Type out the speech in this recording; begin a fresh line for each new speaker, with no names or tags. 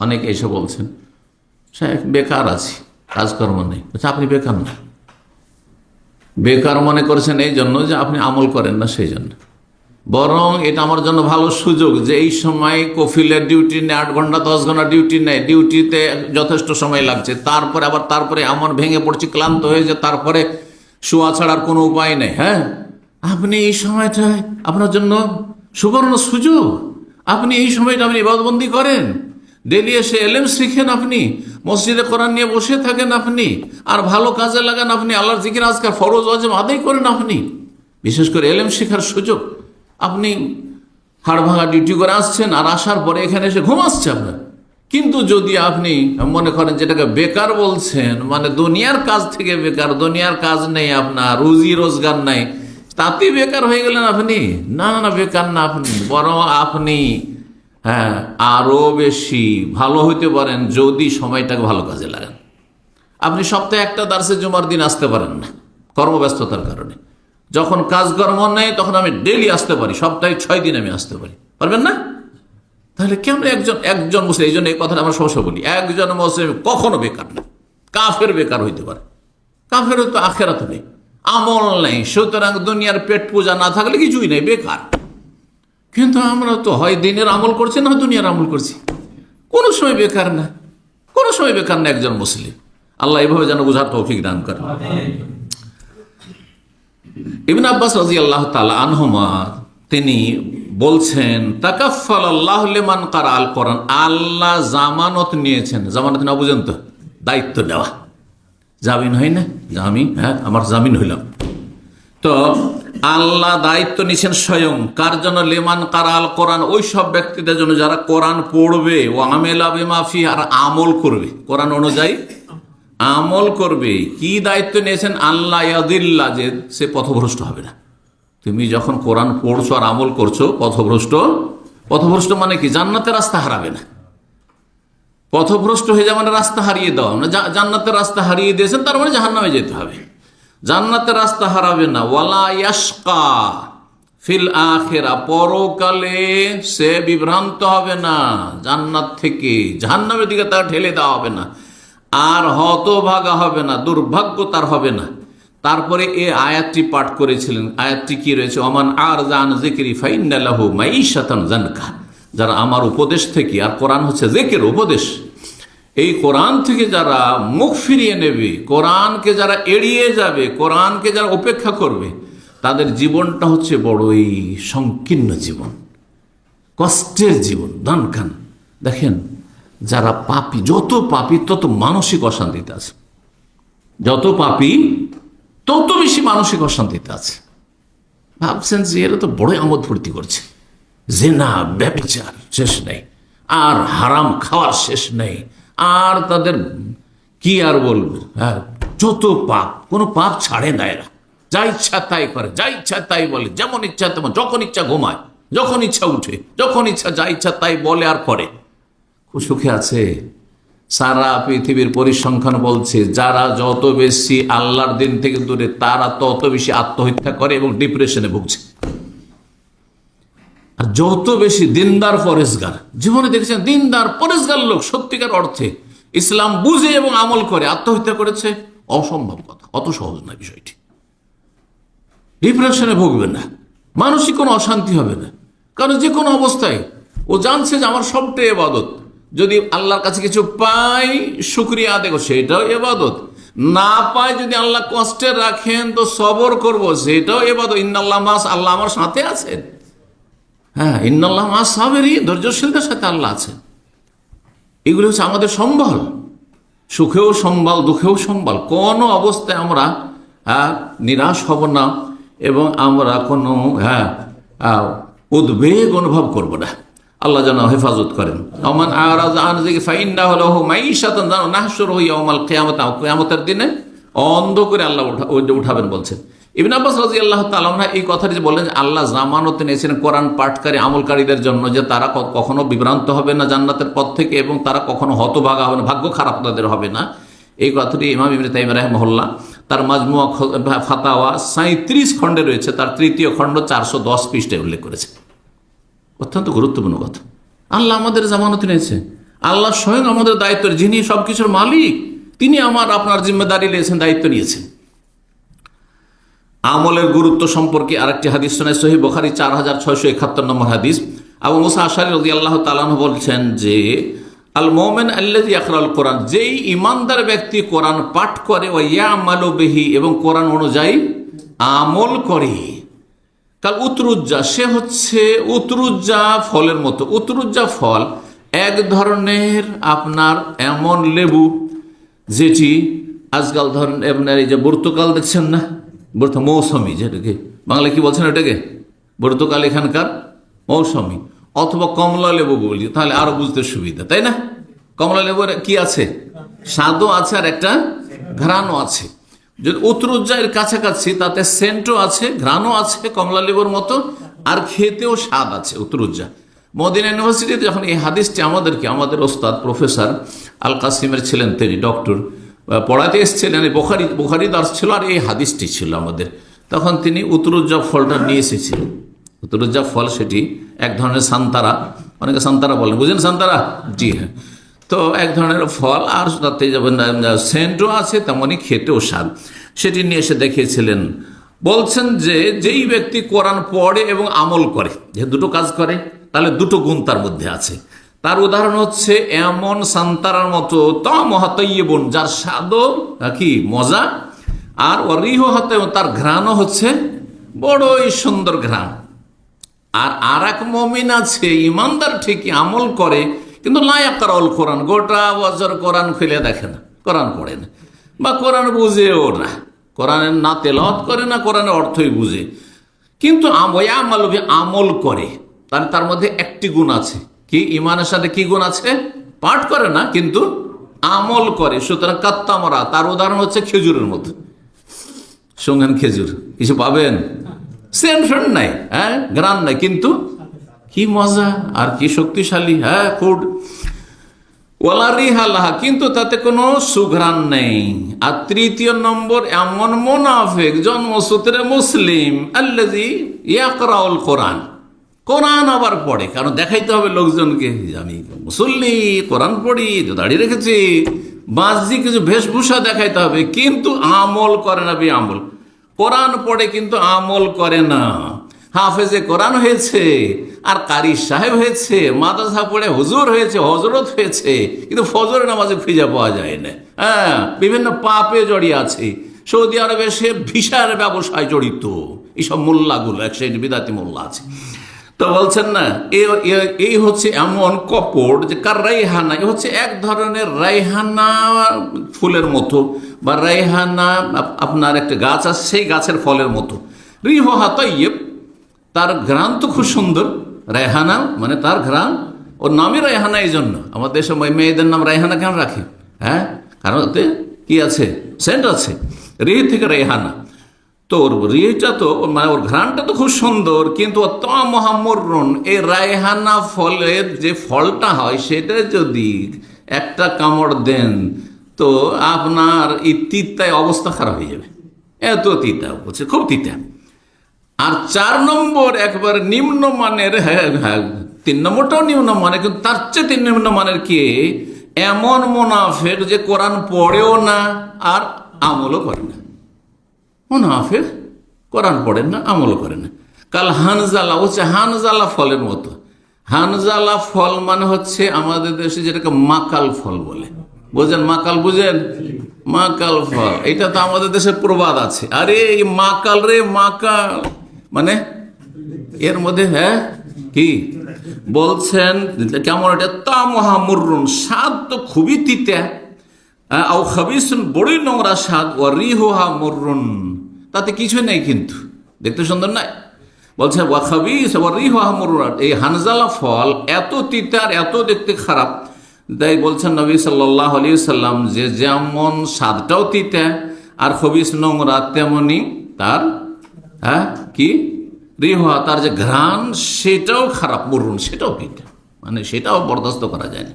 অনেকে এসে বলছেন বেকার আছি, কাজকর্ম নেই। বলছে, আপনি বেকার না। বেকার মনে করেছেন এই জন্য যে আপনি আমল করেন না সেই জন্য। বরং এটা আমার জন্য ভালো সুযোগ যে এই সময় কফিলের ডিউটি নেই, আট ঘণ্টা, দশ ঘণ্টা ডিউটি নেই, ডিউটিতে যথেষ্ট সময় লাগছে। তারপরে আবার তারপরে এমন ভেঙে পড়ছে, ক্লান্ত হয়ে যে তারপরে শোয়া ছাড়ার কোনো উপায় নেই হ্যাঁ? আপনি এই সময়টায় আপনার জন্য সুবর্ণ সুযোগ। আপনি এই সময়টা আপনি ইবাদবন্দি করেন। ডেলি এসে এলেম শিখেন আপনি। মসজিদে কোরআন নিয়ে বসে থাকেন আপনি। আর ভালো কাজে লাগান আপনি। আল্লাহর জিকির আজকাল ফরজ আজম আদায় করেন আপনি। বিশেষ করে এলেম শেখার সুযোগ। আপনি হাড় ভাঙা ডিউটি করে আসছেন আর আসার পরে এখানে এসে ঘুমাচ্ছে আপনার। কিন্তু যদি আপনি মনে করেন যেটাকে বেকার বলছেন মানে দুনিয়ার কাজ থেকে বেকার, দুনিয়ার কাজ নেই আপনার, রুজি রোজগার নাই তাতে বেকার হয়ে গেলেন আপনি। না না, বেকার না আপনি, বরং আপনি হ্যাঁ আরও বেশি ভালো হইতে পারেন যদি সময়টাকে ভালো কাজে লাগান। আপনি সপ্তাহে একটা দার্সে জুমার দিন আসতে পারেন না, কর্মব্যস্ততার কারণে। যখন কাজকর্ম নেই, তখন আমি ডেলি আসতে পারি, সপ্তাহে ছয় দিন আমি আসতে পারি। পারবেন না? তাহলে কেন একজন একজন মুসলিম, এই জন্য এই কথাটা আমরা সবসময় বলি, একজন মুসলিম কখনো বেকার না, কাফের বেকার হইতে পারে। কাফেরও তো আখেরাত নেই। আমল নেই, সুতরাং দুনিয়ার পেট পূজা না থাকলে কিছুই নেই, বেকার। কিন্তু আমরা তো হয় দিনের আমল করছি না দুনিয়ার আমল করছি। কোনো সময় বেকার না। কোনো সময় বেকার না একজন মুসলিম। আল্লাহ এভাবে যেন বোঝার তৌফিক দান করে ইবিন আব্বাস রাজি আল্লাহ তালা আনহমা, তিনি বলছেন তাকাফাল আল্লাহ লেমান কার আল কোরআন, আল্লাহ জামানত নিয়েছেন। জামানত না বুঝেন তো? দায়িত্ব নেওয়া জামিন হয় না? জামিন হ্যাঁ আমার জামিন হইলাম। তো আল্লাহ দায়িত্ব নিছেন স্বয়ং। কার জন্য? লেমান কারাল কোরআন? ওই সব ব্যক্তিদের জন্য যারা কোরআন পড়বে ও আমেলা বেমাফি আর আমল করবে। কোরআন অনুযায়ী আমল করবে। কি দায়িত্ব নিয়েছেন? আল্লাহ ইয়াদিল্লা, যে সে পথভ্রষ্ট হবে না। তুমি যখন কোরআন পড়ছো আর আমল করছ, পথভ্রষ্ট পথভ্রষ্ট মানে কি? জান্নাতের রাস্তা হারাবে না। পথভ্রষ্ট হয়ে যাওয়া মানে রাস্তা হারিয়ে দেওয়া জান্নাতের রাস্তা হারিয়ে দিয়েছেন, তার মানে জাহান্নামে যেতে হবে। জান্নাতের রাস্তা হারাবে না। ওয়ালা ফিল আখেরা। পরকালে সে বিভ্রান্ত হবে না। জান্নাত থেকে জাহান্নামের দিকে তার ঠেলে দেওয়া হবে না। আর হতভাগা হবে না, দুর্ভাগ্য তার হবে না। তারপরে এ আয়াতটি পাঠ করেছিলেন। আয়াতটি কি রয়েছে? অমান আর জান জিকিরি মাই মাইশাতান জানকা। যারা আমার উপদেশ থেকে, আর কোরআন হচ্ছে জেকের উপদেশ। এই কোরআন থেকে যারা মুখ ফিরিয়ে নেবে, কোরআনকে যারা এড়িয়ে যাবে, কোরআনকে যারা উপেক্ষা করবে, তাদের জীবনটা হচ্ছে বড়ই সংকীর্ণ জীবন, কষ্টের জীবন। দানখান দেখেন, যারা পাপি, যত পাপি, তত মানসিক অশান্তিতে আছে। যত পাপি, তত বেশি মানসিক অশান্তিতে আছে। ভাবছেন যে এরা তো বড়ই আমোদ ফুর্তি করছে। জেনা, ব্যবচার, শেষ নেই। আর হারাম খাওয়ার শেষ নেই। আর তাদের কি আর বলব? হ্যাঁ যত পাপ, কোনো পাপ ছাড়ে না এরা। যা ইচ্ছা তাই করে, যা ইচ্ছা তাই বলে, যেমন ইচ্ছা তেমন, যখন ইচ্ছা ঘুমায়, যখন ইচ্ছা উঠে, যখন ইচ্ছা যা ইচ্ছা তাই বলে আর করে। সুখে আছে। সারা পৃথিবীর পরিসংখ্যান বলছে, যারা যত বেশি আল্লাহর দিন থেকে দূরে, তারা তত বেশি আত্মহত্যা করে এবং ডিপ্রেশনে ভুগছে। আর যত বেশি দিনদার পরেশগার, জীবনে দেখেছেন দিনদার পরেশগার লোক সত্যিকার অর্থে ইসলাম বুঝে এবং আমল করে, আত্মহত্যা করেছে? অসম্ভব কথা, অত সহজ না বিষয়টি। ডিপ্রেশনে ভুগবে না, মানসিক কোনো অশান্তি হবে না, কারণ যে কোনো অবস্থায় ও জানছে যে আমার সবটাই এবাদত। যদি আল্লাহর কাছে কিছু পাই, শুক্রিয়া দেখো সেটাও এবাদত। না পাই যদি আল্লাহ কষ্টে রাখেন, তো সবর করব, সেটাও এবাদত। ইন্নাল্লাহ মাস আল্লাহ আমার সাথে আছেন। হ্যাঁ ইন্নাল্লাহ মাস সাবেরই ধৈর্যশীলদের সাথে আল্লাহ আছেন। এগুলো হচ্ছে আমাদের সম্বল। সুখেও সম্বল, দুঃখেও সম্বল। কোনো অবস্থায় আমরা হ্যাঁ নিরাশ হব না এবং আমরা কোনো হ্যাঁ উদ্বেগ অনুভব করব না। আল্লাহ যেন হেফাজত করেন। অমান আরাজ আন জিকি ফাইন্না হলো মাইশাতান, জানো নাহশুর হইয়া ওমাল কিয়ামত, কিয়ামতের দিনে অন্ধ করে আল্লাহ উঠা উঠাবেন বলছেন। ইবিন আব্বাস রাজি আল্লাহ তালা এই কথাটি যে বললেন যে আল্লাহ জামানত নিয়েছেন কোরআন পাঠকারী আমলকারীদের জন্য যে তারা কখনো বিভ্রান্ত হবে না জান্নাতের পথ থেকে এবং তারা কখনো হতভাগা হবে না, ভাগ্য খারাপ তাদের হবে না। এই কথাটি ইমাম ইবনে তাইম রাহমহল্লা তার মাজমুয়া ফাতাওয়া সাঁত্রিশ খণ্ডে রয়েছে, তার তৃতীয় খণ্ড চারশো দশ পৃষ্ঠে উল্লেখ করেছে। অত্যন্ত গুরুত্বপূর্ণ কথা। আল্লাহ আমাদের জামানত নিয়েছে আল্লাহ স্বয়ং আমাদের দায়িত্ব, যিনি সবকিছুর মালিক, তিনি আমার আপনার জিম্মেদারি নিয়েছেন, দায়িত্ব নিয়েছেন। আমলের গুরুত্ব সম্পর্কে আরেকটি হাদিস শোনায় সহি বোখারি চার হাজার ছয়শো একাত্তর নম্বর হাদিস। আবু মুসা আশারি রদি আল্লাহ তালান বলছেন যে আল মোমেন আল্লাহ আকরাল কোরআন যেই ইমানদার ব্যক্তি কোরআন পাঠ করে ও ইয়া বেহি, এবং কোরআন অনুযায়ী আমল করে, কাল উতরুজ্জা, সে হচ্ছে উতরুজ্জা ফলের মতো। উতরুজ্জা ফল এক ধরনের আপনার এমন লেবু, যেটি আজকাল ধরেন আপনার এই যে বর্তকাল দেখছেন না? বর্ত মৌসুমি যেটাকে বাংলা কি বলছেন এটাকে বর্তকাল এখানকার মৌসুমি। অথবা কমলা লেবু বলি, তাহলে আরও বুঝতে সুবিধা, তাই না? কমলা লেবুর কি আছে? স্বাদও আছে আর একটা ঘ্রাণও আছে। যদি উত্তরুজ্জায়ের কাছাকাছি, তাতে সেন্টও আছে, ঘ্রাণও আছে কমলা লেবুর মতো, আর খেতেও স্বাদ আছে উত্তরুজ্জা। মদিনা ইউনিভার্সিটিতে যখন এই হাদিসটি আমাদেরকে, আমাদের ওস্তাদ, প্রফেসর আল কাসিমের ছিলেন তিনি, ডক্টর পড়াতে এসেছিলেন বোখারি বোখারি দাস ছিল আর এই হাদিসটি ছিল আমাদের। তখন তিনি উত্তরুজ্জা ফলটা নিয়ে এসেছিলেন। উত্তরুজ্জা ফল সেটি এক ধরনের সান্তারা। অনেকে সান্তারা বলেন। বুঝলেন সান্তারা? জি হ্যাঁ। তো এক ধরনের ফল, আর তাতে যেমন সেন্টও আছে তেমনই খেতেও স্বাদ। সেটি নিয়ে এসে দেখিয়েছিলেন। বলছেন যে, যেই ব্যক্তি কোরআন পড়ে এবং আমল করে, যে দুটো কাজ করে, তাহলে দুটো গুণ তার মধ্যে আছে। তার উদাহরণ হচ্ছে, এমন সান্তারার মতো ত মহাতইবন যার স্বাদও কি, মজা। আর অরিহ হতে তার ঘ্রাণও হচ্ছে বড়ই সুন্দর ঘ্রাণ। আর আর এক মমিন আছে, ইমানদার ঠিকই আমল করে, কিন্তু লায়াকার অল কোরআন, গোটা বছর কোরআন ফেলে দেখে না, কোরআন পড়ে না, বা কোরআন বুঝেও না। কোরআনের না তেলত করে না, কোরআনের অর্থই বুঝে। কিন্তু আমল করে, তার তার মধ্যে একটি গুণ আছে কি? ইমানের সাথে কি গুণ আছে? পাঠ করে না, কিন্তু আমল করে। সুতরাং কাত্তামরা তার উদাহরণ হচ্ছে খেজুরের মতো সঙ্গেন খেজুর? কিছু পাবেন? ফ্রেন্ড নাই হ্যাঁ? গ্রান নাই, কিন্তু কি মজা, আর কি শক্তিশালী হ্যাঁ ফুড ওয়ালারিহালাহা কিন্তু তাতে কোনো সুঘ্রাণ নেই। আর তৃতীয় নম্বর, এমন মোনাফেক, জন্মসূত্রে মুসলিম আল্লাজি ইয়াকরাউল কোরআন। কোরআন আবার পড়ে। কারণ দেখাইতে হবে লোকজনকে আমি মুসল্লি, কোরআন পড়ি তো দাঁড়িয়ে রেখেছি বাঁচি কিছু বেশভূষা দেখাইতে হবে। কিন্তু আমল করে না বে আমল। কোরআন পড়ে কিন্তু আমল করে না। হাফেজে কোরআন হয়েছে, আর কারি সাহেব হয়েছে, মাদ্রাসা পড়ে হুজুর হয়েছে হজরত হয়েছে, কিন্তু ফজর নামাজে খুঁজে পাওয়া যায় না। হ্যাঁ বিভিন্ন পাপে জড়িয়ে আছে। সৌদি আরবে সে ভিসার ব্যবসায় জড়িত। এইসব মোল্লাগুলো, এক সাইড বিদাতি মোল্লা আছে। তো বলছেন না এই হচ্ছে এমন কপড় যে কার রাইহানা, এ হচ্ছে এক ধরনের রাইহানা ফুলের মতো বা রাইহানা আপনার একটা গাছ আছে, সেই গাছের ফলের মতো। রিহ হাতাইয়েব তার ঘ্রাণ তো খুব সুন্দর রেহানা মানে তার ঘ্রাণ, ওর নামই রেহানা এই জন্য আমার দেশে মেয়েদের নাম রেহানা কেন রাখে? হ্যাঁ? কারণ ওতে কি আছে? সেন্ট আছে। রিহ থেকে রেহানা তো ওর রিহটা তো মানে ওর ঘ্রাণটা তো খুব সুন্দর, কিন্তু মহামরণ এই রায়হানা ফলের যে ফলটা হয়, সেটা যদি একটা কামড় দেন, তো আপনার এই তিতায় অবস্থা খারাপ হয়ে যাবে। এত তিতা, বলছে, খুব তিতা। আর চার নম্বর একবার নিম্ন মানের হ্যাঁ হ্যাঁ তিন নম্বরটাও নিম্ন মানের কিন্তু তার চেয়ে তিন নিম্ন মানের কে? এমন মোনাফের যে কোরআন পড়েও না আর আমলও করে না। মোনাফের কোরআন পড়েন না, আমলও করে না। কাল হানজালা হচ্ছে হানজালা ফলের মতো। হানজালা ফল মানে হচ্ছে আমাদের দেশে যেটাকে মাকাল ফল বলে। বুঝেন মাকাল বুঝেন? মাকাল ফল। এটা তো আমাদের দেশে প্রবাদ আছে। আরে, এই মাকাল রে, মাকাল। মানে এর মধ্যে হ্যাঁ? কি? বলছেন, কেমন এটা? তা মহামুরুন স্বাদ তো খুবই তিতা। আও বড়ই নোংরা স্বাদ। ও রিহা মুরুন তাতে কিছু নেই কিন্তু। দেখতে সুন্দর নাই? বলছে এই হানজালা ফল এত তিতা আর এত দেখতে খারাপ। তাই বলছেন নবী সাল্লাহ আলী সাল্লাম যে যেমন স্বাদটাও তিতা আর খবিস নোংরা, তেমনি তার হ্যাঁ কি? রিহা, তার যে ঘ্রাণ, সেটাও খারাপ, মরুন, সেটাও পিঠা মানে সেটাও বরদাস্ত করা যায় না